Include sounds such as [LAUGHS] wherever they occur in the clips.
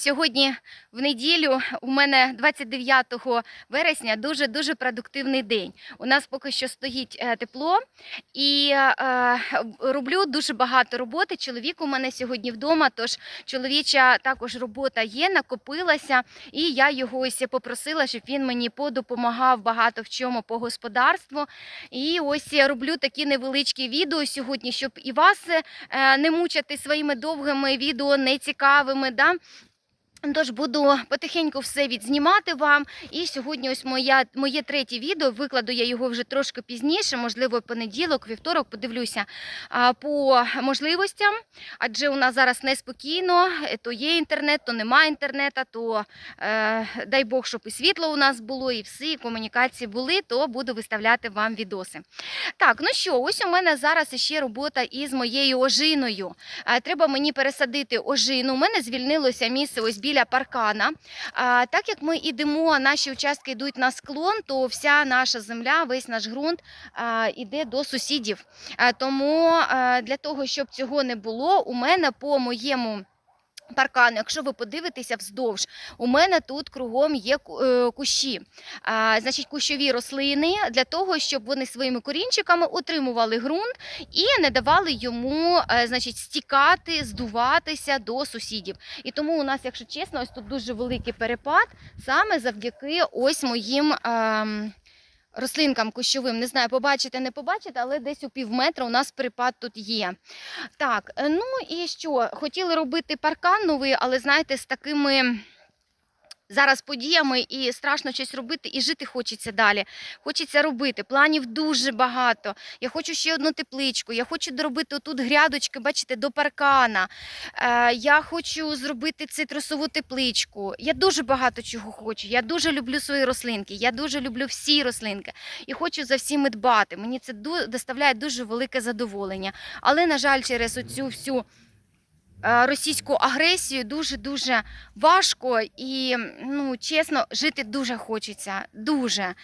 Сьогодні в неділю у мене 29 вересня дуже дуже продуктивний день. У нас поки що стоїть е, тепло і е, роблю дуже багато роботи. Чоловік у мене сьогодні вдома, тож чоловіча також робота є, накопилася, і я його ось попросила, щоб він мені подопомагав багато в чому по господарству. І ось роблю такі невеличкі відео сьогодні, щоб і вас е, не мучити своїми довгими відео, нецікавими. Да? Тож буду потихеньку все відзнімати вам. І сьогодні ось моя, моє третє відео. Викладу я його вже трошки пізніше, можливо, понеділок, вівторок, подивлюся по можливостям. Адже у нас зараз неспокійно, е, то є інтернет, то немає інтернету, то е, дай Бог, щоб і світло у нас було, і всі комунікації були, то буду виставляти вам відоси. Так, ну що, ось у мене зараз ще робота із моєю ожиною. Треба мені пересадити ожину. У мене звільнилося місце ось біля паркана. А, Так як ми йдемо, наші участки йдуть на склон, то вся наша земля, весь наш ґрунт а, йде до сусідів. Тому для того, щоб цього не було, у мене по моєму. Паркану, якщо ви подивитеся вздовж, у мене тут кругом є е, кущі, а, значить кущові рослини для того, щоб вони своїми корінчиками утримували ґрунт і не давали йому е, значить, стікати, здуватися до сусідів. І тому у нас, якщо чесно, ось тут дуже великий перепад саме завдяки ось моїм. ем, Рослинкам кущовим, не знаю, побачите, не побачите, але десь у пів метра у нас припад тут є. Так, е, ну і що? Хотіли робити паркан новий, але знаєте, з такими зараз подіями і страшно щось робити, і жити хочеться далі. Хочеться робити. Планів дуже багато. Я хочу ще одну тепличку. Я хочу доробити тут грядочки, бачите, до паркана. Е, я хочу зробити цитрусову тепличку. Я дуже багато чого хочу. Я дуже люблю свої рослинки. Я дуже люблю всі рослинки і хочу за всіми дбати. Мені це доставляє дуже велике задоволення. Але, на жаль, через оцю всю російську агресію дуже дуже важко і, ну, чесно, жити дуже хочеться. Дуже.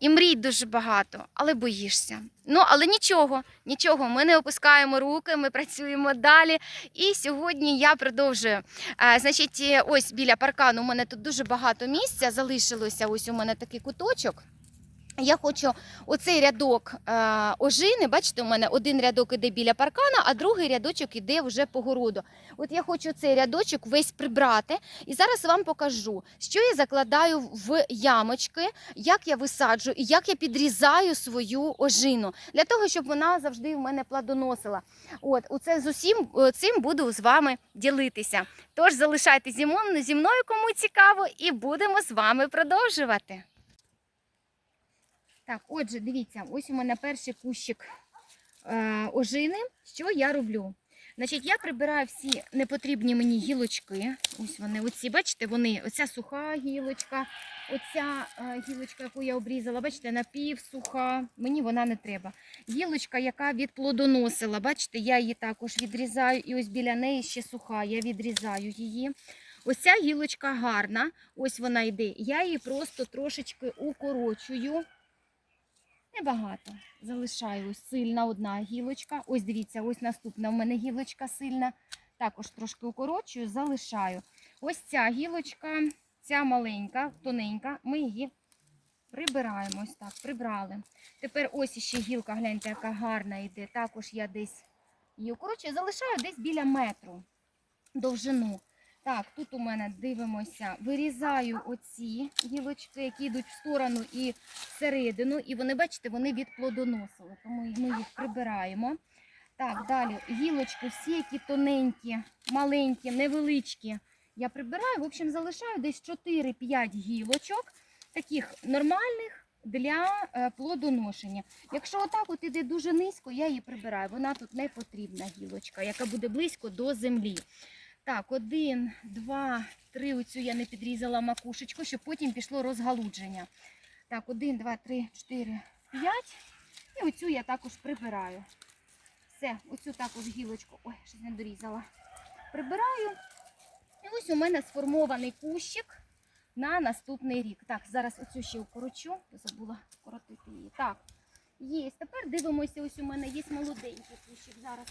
І мрій дуже багато, але боїшся. Ну, але нічого, нічого, ми не опускаємо руки, ми працюємо далі. І сьогодні я продовжую. Е, значить, е, ось біля паркану у мене тут дуже багато місця залишилося. Ось у мене такий куточок. Я хочу оцей рядок е, ожини. Бачите, у мене один рядок іде біля паркана, а другий рядочок іде вже по городу. От я хочу цей рядочок весь прибрати. І зараз вам покажу, що я закладаю в ямочки, як я висаджу і як я підрізаю свою ожину для того, щоб вона завжди в мене плодоносила. От, оце з усім е, цим буду з вами ділитися. Тож залишайтеся зі мною, зі мною, кому цікаво, і будемо з вами продовжувати. Так, отже, дивіться, ось у мене перший кущик е, ожини. Що я роблю? Значить, я прибираю всі непотрібні мені гілочки. Ось вони, оці, бачите, вони, оця суха гілочка, оця е, гілочка, яку я обрізала, бачите, напівсуха. Мені вона не треба. Гілочка, яка відплодоносила, бачите, я її також відрізаю, і ось біля неї ще суха, я відрізаю її. Ось ця гілочка гарна, ось вона йде. Я її просто трошечки укорочую. Небагато. Залишаю ось сильна одна гілочка. Ось дивіться, ось наступна в мене гілочка сильна. Також трошки укорочую, залишаю. Ось ця гілочка, ця маленька, тоненька, ми її прибираємо. Ось так, прибрали. Тепер ось іще гілка, гляньте, яка гарна йде. Також я десь її укорочую, залишаю десь біля метру довжину. Так, тут у мене дивимося, вирізаю оці гілочки, які йдуть в сторону і всередину. І вони, бачите, вони відплодоносили, тому ми їх прибираємо. Так, далі гілочки всі, які тоненькі, маленькі, невеличкі, я прибираю. В общем, залишаю десь 4-5 гілочок, таких нормальних для е, плодоношення. Якщо отак от іде дуже низько, я її прибираю. Вона тут не потрібна гілочка, яка буде близько до землі. Так, один, два, три. Оцю я не підрізала макушечку, щоб потім пішло розгалудження. Так, один, два, три, чотири, п'ять. І оцю я також прибираю. Все, оцю також гілочку. Ой, щось не дорізала. Прибираю. І ось у мене сформований кущик на наступний рік. Так, зараз оцю ще укорочу, забула коротити її. Так, є. Тепер дивимося, ось у мене є молоденький кущик. Зараз.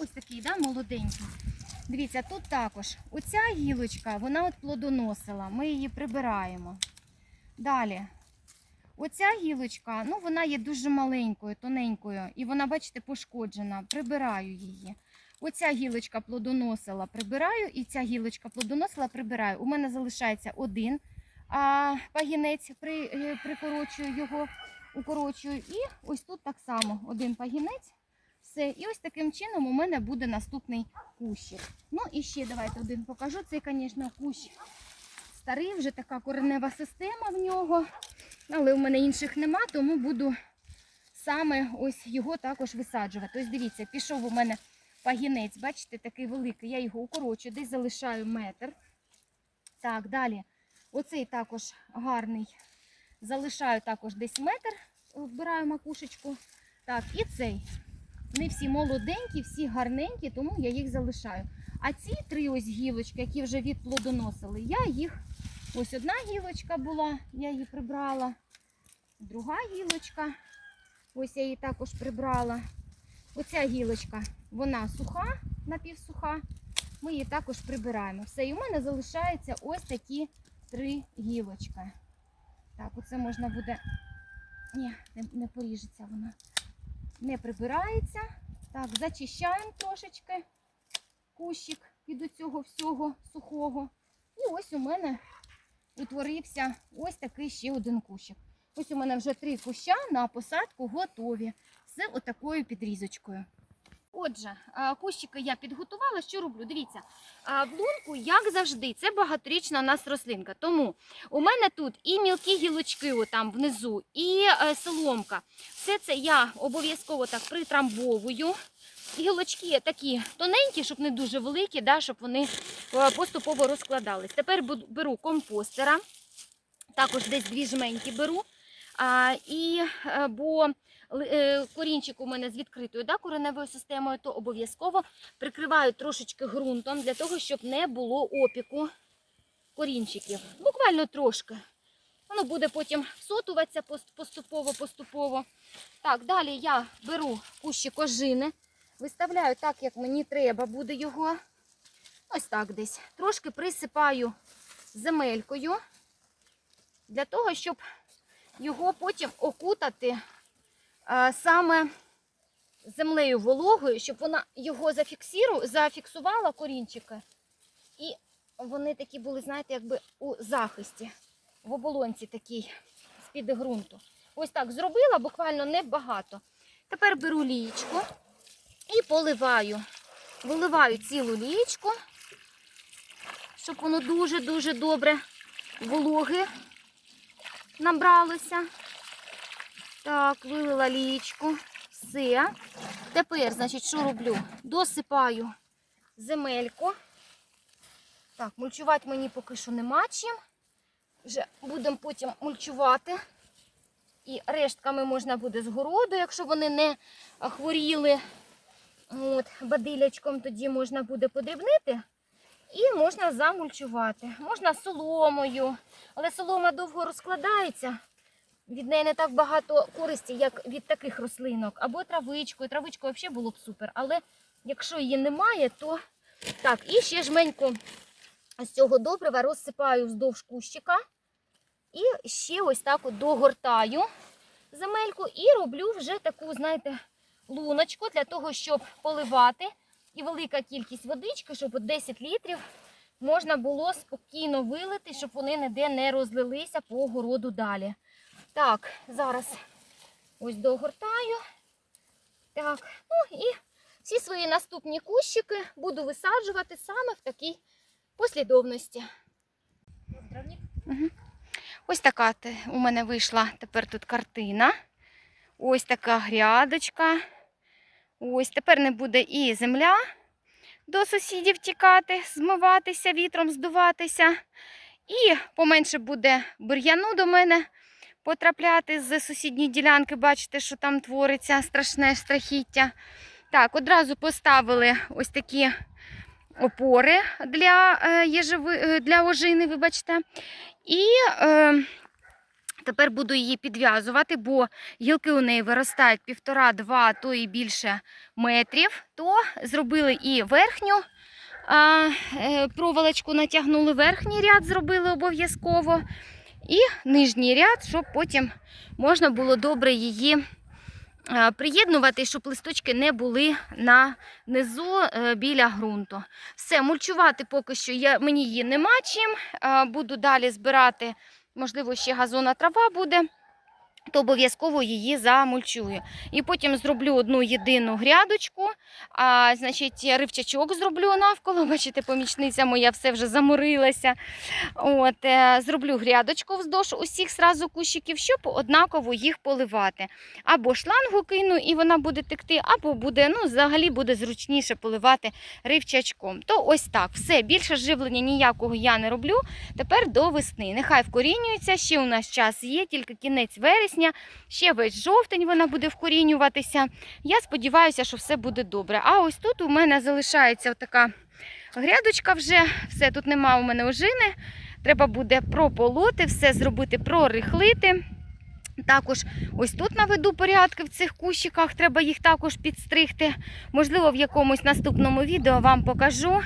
Ось такий, да, молоденький. Дивіться, тут також оця гілочка, вона от плодоносила. Ми її прибираємо. Далі. Оця гілочка, ну вона є дуже маленькою, тоненькою, і вона, бачите, пошкоджена. Прибираю її. Оця гілочка плодоносила, прибираю, і ця гілочка плодоносила, прибираю. У мене залишається один а, пагінець, при, е, прикорочую його, укорочую. І ось тут так само один пагінець. Все. І ось таким чином у мене буде наступний кущик. Ну і ще давайте один покажу. Це, звісно, кущ старий, вже така коренева система в нього. Але у мене інших нема, тому буду саме ось його також висаджувати. Ось дивіться, пішов у мене пагінець, бачите, такий великий. Я його укорочую, десь залишаю метр. Так, далі. Оцей також гарний. Залишаю також десь метр, вбираю макушечку. Так, і цей. Вони всі молоденькі, всі гарненькі, тому я їх залишаю. А ці три ось гілочки, які вже відплодоносили, я їх. Ось одна гілочка була, я її прибрала. Друга гілочка. Ось я її також прибрала. Оця гілочка, вона суха, напівсуха. Ми її також прибираємо. Все, і у мене залишаються ось такі три гілочки. Так, оце можна буде. Ні, не, не поріжеться вона. Не прибирається. Так, зачищаємо трошечки кущик від цього всього сухого. І ось у мене утворився ось такий ще один кущик. Ось у мене вже три куща на посадку готові з отакою підрізочкою. Отже, кущики я підготувала. Що роблю? Дивіться, а, в лунку, як завжди, це багаторічна у нас рослинка. Тому у мене тут і мілкі гілочки отам внизу, і е, соломка. Все це я обов'язково так притрамбовую. Гілочки такі тоненькі, щоб не дуже великі, да, щоб вони е, поступово розкладались. Тепер беру компостера, також десь дві жменьки беру. А, і, е, бо е, корінчик у мене з відкритою да, кореневою системою, то обов'язково прикриваю трошечки ґрунтом для того, щоб не було опіку корінчиків. Буквально трошки. Воно буде потім всотуватися поступово-поступово. Так, далі я беру кущик ожини, виставляю так, як мені треба буде його. Ось так десь. Трошки присипаю земелькою для того, щоб його потім окутати саме землею вологою, щоб вона його зафіксувала корінчики. І вони такі були, знаєте, якби у захисті, в оболонці такій з-під ґрунту. Ось так зробила, буквально небагато. Тепер беру лієчку і поливаю. Виливаю цілу лієчку, щоб воно дуже-дуже добре вологи набралося. Так, вилила лієчку. Все. Тепер, значить, що роблю? Досипаю земельку. Так, мульчувати мені поки що нема чим. Вже будемо потім мульчувати. І рештками можна буде з городу, якщо вони не хворіли. От, бадилячком тоді можна буде подрібнити. І можна замульчувати. Можна соломою. Але солома довго розкладається. Від неї не так багато користі, як від таких рослинок. Або травичкою. Травичкою взагалі було б супер. Але якщо її немає, то так, і ще жменьку з цього добрива розсипаю вздовж кущика. І ще ось так от догортаю земельку і роблю вже таку, знаєте, луночку для того, щоб поливати. І велика кількість водички, щоб от 10 літрів можна було спокійно вилити, щоб вони ніде не розлилися по городу далі. Так, зараз ось догортаю. Так, ну і всі свої наступні кущики буду висаджувати саме в такій послідовності. Ось така у мене вийшла тепер тут картина. Ось така грядочка. Ось тепер не буде і земля до сусідів тікати, змиватися, вітром здуватися. І поменше буде бур'яну до мене потрапляти з сусідньої ділянки. Бачите, що там твориться страшне страхіття. Так, одразу поставили ось такі опори для, е, єжеви, е, для ожини, вибачте. І е, тепер буду її підв'язувати, бо гілки у неї виростають півтора-два, то і більше метрів. То зробили і верхню е, проволочку натягнули, верхній ряд зробили обов'язково. І нижній ряд, щоб потім можна було добре її е, приєднувати, щоб листочки не були на низу е, біля ґрунту. Все, мульчувати поки що я, мені її нема чим. Е, Буду далі збирати, можливо, ще газона трава буде. То обов'язково її замульчую. І потім зроблю одну єдину грядочку, а, значить, ривчачок зроблю навколо. [LAUGHS] Бачите, помічниця моя все вже заморилася. От, е, зроблю грядочку вздовж усіх сразу кущиків, щоб однаково їх поливати. Або шлангу кину, і вона буде текти, або буде, ну, взагалі буде зручніше поливати ривчачком. То ось так. Все, більше живлення ніякого я не роблю. Тепер до весни. Нехай вкорінюється, ще у нас час є, тільки кінець вересня, ще весь жовтень вона буде вкорінюватися. Я сподіваюся, що все буде добре. А ось тут у мене залишається така грядочка вже. Все, тут нема у мене ожини. Треба буде прополоти, все зробити, прорихлити. Також ось тут наведу порядки в цих кущиках, треба їх також підстригти. Можливо, в якомусь наступному відео вам покажу,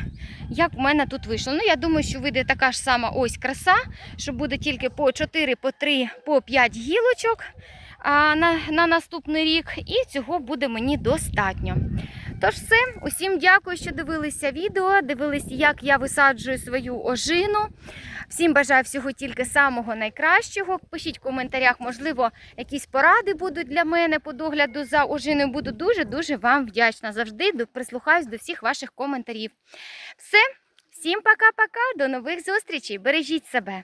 як в мене тут вийшло. Ну, я думаю, що вийде така ж сама ось краса, що буде тільки по 4, по 3, по 5 гілочок на, на наступний рік, і цього буде мені достатньо. Тож все, усім дякую, що дивилися відео, дивились, як я висаджую свою ожину. Всім бажаю всього тільки самого найкращого. Пишіть в коментарях, можливо, якісь поради будуть для мене по догляду за ожиною. Буду дуже-дуже вам вдячна. Завжди прислухаюсь до всіх ваших коментарів. Все, всім пока-пока, до нових зустрічей. Бережіть себе.